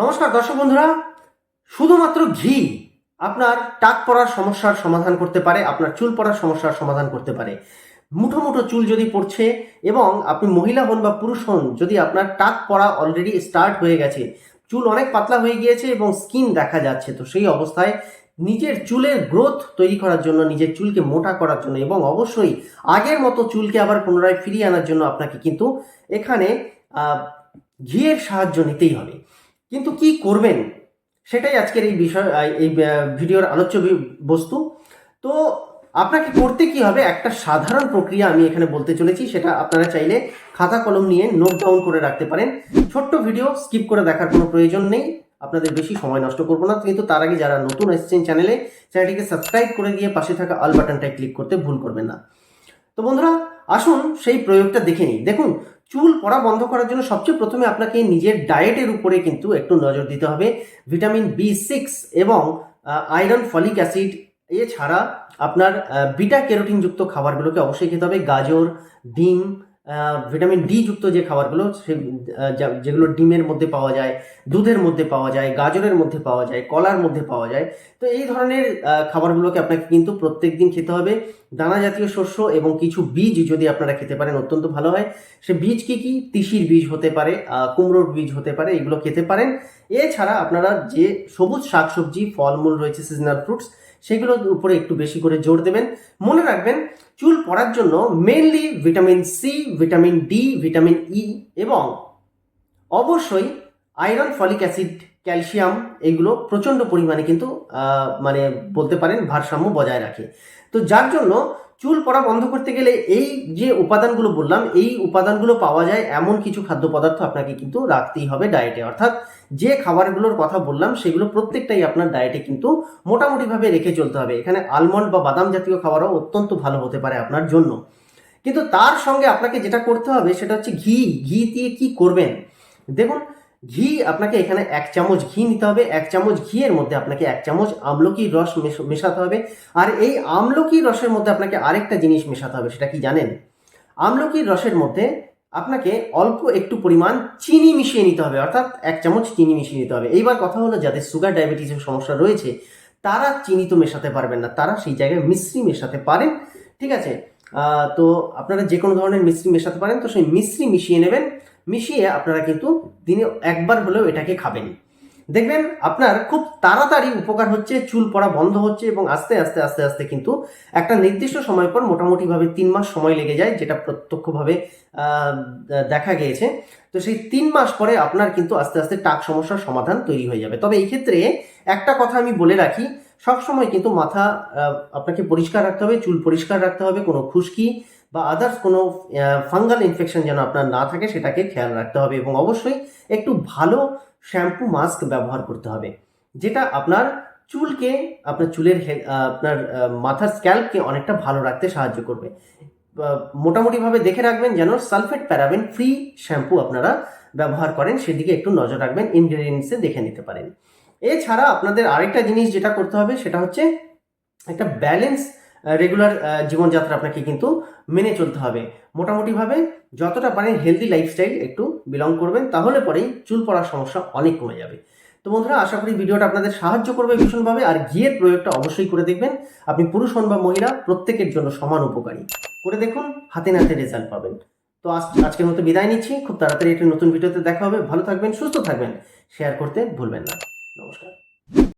নমস্কার, দর্শক বন্ধুরা। শুধুমাত্র ঘি আপনার টাক পড়ার সমস্যার সমাধান করতে পারে, আপনার চুল পড়ার সমস্যার সমাধান করতে পারে। মুঠো মুঠো চুল যদি পড়ছে এবং আপনি মহিলা হন বা পুরুষ হন, যদি আপনার টাক পড়া অলরেডি স্টার্ট হয়ে গেছে, চুল অনেক পাতলা হয়ে গিয়েছে এবং স্কিন দেখা যাচ্ছে, তো সেই অবস্থায় নিজের চুলের গ্রোথ তৈরি করার জন্য, নিজের চুলকে মোটা করার জন্য এবং অবশ্যই আগের মতো চুলকে আবার পুনরায় ফিরিয়ে আনার জন্য আপনাকে কিন্তু এখানে ঘিয়ের সাহায্য নিতেই হবে। কিন্তু কি করবেন? সেটাই আজকের এই বিষয় এই ভিডিওর আলোচ্য বস্তু। তো আপনাকে করতে কি হবে? একটা সাধারণ প্রক্রিয়া আমি এখানে বলতে চলেছি, সেটা আপনারা চাইলে খাতা কলম নিয়ে নোট ডাউন করে রাখতে পারেন। ছোট্ট ভিডিও স্কিপ করে দেখার কোনো প্রয়োজন নেই। আপনাদের বেশি সময় নষ্ট করব না। কিন্তু তার আগে যারা নতুন এসেছেন চ্যানেলে চ্যানেলটিকে সাবস্ক্রাইব করে দিয়ে পাশে থাকা অল বাটনটায় ক্লিক করতে ভুল করবেন না। তো বন্ধুরা, আসুন সেই প্রয়োগটা দেখে নিই। দেখুন চুল পড়া বন্ধ করার জন্য সবচেয়ে প্রথমে আপনাকে নিজের ডায়েটের উপরে কিন্তু একটু নজর দিতে হবে। ভিটামিন বি সিক্স এবং আয়রন ফলিক অ্যাসিড এছাড়া আপনার বিটা ক্যারোটিনযুক্ত খাবারগুলোকে অবশ্যই খেতে হবে। গাজর, ডিম ভিটামিন ডি যুক্ত যে খাবারগুলো, সে যেগুলো ডিমের মধ্যে পাওয়া যায়, দুধের মধ্যে পাওয়া যায়, গাজরের মধ্যে পাওয়া যায়, কলার মধ্যে পাওয়া যায়, তো এই ধরনের খাবারগুলোকে আপনাকে কিন্তু প্রত্যেক দিন খেতে হবে। দানা জাতীয় শস্য এবং কিছু বীজ যদি আপনারা খেতে পারেন, অত্যন্ত ভালো হয়। সে বীজ কি কি? তিসির বীজ হতে পারে কুমড়োর বীজ হতে পারে, এগুলো খেতে পারেন। এছাড়া আপনারা যে সবুজ শাকসবজি, ফলমূল রয়েছে সিজনাল ফ্রুটস সেগুলোর উপরে একটু বেশি করে জোর দেবেন। মনে রাখবেন, চুল পড়ার জন্য mainly vitamin C vitamin D vitamin E এবং অবশ্যই আয়রন ফলিক অ্যাসিড ক্যালসিয়াম এগুলো প্রচণ্ড পরিমাণে কিন্তু মানে বলতে পারেন ভারসাম্য বজায় রাখে। তো যার জন্য চুল পড়া বন্ধ করতে গেলে এই যে উপাদানগুলো বললাম, এই উপাদানগুলো পাওয়া যায় এমন কিছু খাদ্য পদার্থ আপনাকে কিন্তু রাখতেই হবে ডায়েটে অর্থাৎ যে খাবারগুলোর কথা বললাম, সেগুলো প্রত্যেকটাই আপনার ডায়েটে কিন্তু মোটামুটিভাবে রেখে চলতে হবে। এখানে আলমন্ড বা বাদাম জাতীয় খাবারও অত্যন্ত ভালো হতে পারে আপনার জন্য। কিন্তু তার সঙ্গে আপনাকে যেটা করতে হবে, সেটা হচ্ছে ঘি। ঘি দিয়ে কি করবেন? দেখুন ঘি আপনাকে এখানে এক চামচ ঘি নিতে হবে, এক চামচ ঘিয়ের মধ্যে আপনাকে এক চামচ আমলকির রস মেশ- মেশাতে হবে। আর এই আমলকির রসের মধ্যে আপনাকে আরেকটা জিনিস মেশাতে হবে, সেটা কি জানেন? আমলকির রসের মধ্যে আপনাকে অল্প একটু পরিমাণ চিনি মিশিয়ে নিতে হবে, অর্থাৎ এক চামচ চিনি মিশিয়ে নিতে হবে। এইবার কথা হলো, যাদের সুগার ডায়াবেটিসের সমস্যা রয়েছে, তারা চিনি তো মেশাতে পারবেন না, তারা সেই জায়গায় মিশ্রি মেশাতে পারেন। ঠিক আছে? তো আপনারা যে কোনো ধরনের মিশ্রি মেশাতে পারেন, তো সেই মিশ্রি মিশিয়ে নেবেন। মিশিয়ে আপনারা কিন্তু দিনে একবার হলেও এটাকে খাবেন। দেখবেন আপনার খুব তাড়াতাড়ি উপকার হচ্ছে, চুল পড়া বন্ধ হচ্ছে এবং আস্তে আস্তে আস্তে আস্তে কিন্তু একটা নির্দিষ্ট সময় পর মোটামুটিভাবে তিন মাস সময় লেগে যায়, যেটা প্রত্যক্ষভাবে দেখা গিয়েছে। তো সেই তিন মাস পরে আপনার কিন্তু আস্তে আস্তে টাক সমস্যার সমাধান তৈরি হয়ে যাবে। তবে এই ক্ষেত্রে একটা কথা আমি বলে রাখি সব সময় কিন্তু মাথা আপনাকে পরিষ্কার রাখতে হবে, চুল পরিষ্কার রাখতে হবে, কোনো খুশকি বা আদার্স কোনো ফাঙ্গাল ইনফেকশন যেন আপনার না থাকে সেটাকে খেয়াল রাখতে হবে এবং অবশ্যই একটু ভালো শ্যাম্পু মাস্ক ব্যবহার করতে হবে। যেটা আপনার চুলকে, আপনার চুলের আপনার মাথার স্ক্যাল্পকে অনেকটা ভালো রাখতে সাহায্য করবে। মোটামুটিভাবে দেখে রাখবেন যেন সালফেট প্যারাবেন ফ্রি শ্যাম্পু আপনারা ব্যবহার করেন, সেদিকে একটু নজর রাখবেন ইনগ্রেডিয়েন্টসে দেখে নিতে পারেন। এছাড়া আপনাদের আরেকটা জিনিস যেটা করতে হবে, সেটা হচ্ছে একটা ব্যালেন্স রেগুলার জীবনযাত্রা আপনাকে কিন্তু মেনে চলতে হবে। মোটামুটিভাবে যতটা পারেন হেলদি লাইফস্টাইল একটু বিলং করবেন, তাহলে পরেই চুল পড়ার সমস্যা অনেক কমে যাবে। তো বন্ধুরা, আশা করি ভিডিওটা আপনাদের সাহায্য করবে ভীষণভাবে, আর ঘিয়ের প্রয়োগটা অবশ্যই করে দেখবেন। আপনি পুরুষ হন বা মহিলা, প্রত্যেকের জন্য সমান উপকারী। করে দেখুন, হাতে নাতে রেজাল্ট পাবেন। তো আজ, আজকের মতো বিদায় নিচ্ছি। খুব তাড়াতাড়ি একটি নতুন ভিডিওতে দেখা হবে। ভালো থাকবেন, সুস্থ থাকবেন। শেয়ার করতে ভুলবেন না। নমস্কার।